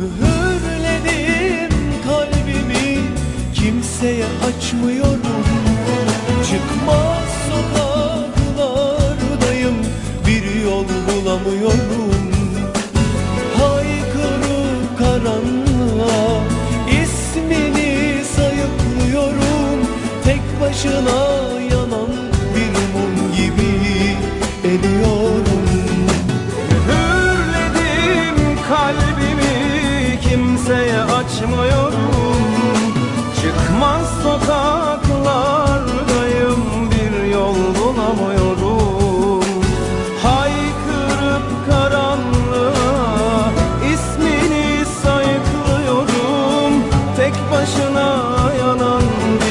Mühürledim kalbimi. Kimseye açmıyorum. Çıkmaz sokaklardayım. Bir yol bulamıyorum. Haykırıp karanlığa ismini sayıklıyorum. Tek başına yanan bir mum gibi eriyorum. Hürledim kalbimi kimseye açmıyorum. Çıkmaz sokaklardayım bir yol bulamıyorum. Haykırıp karanlığa ismini sayıklıyorum. Tek başına yanan bir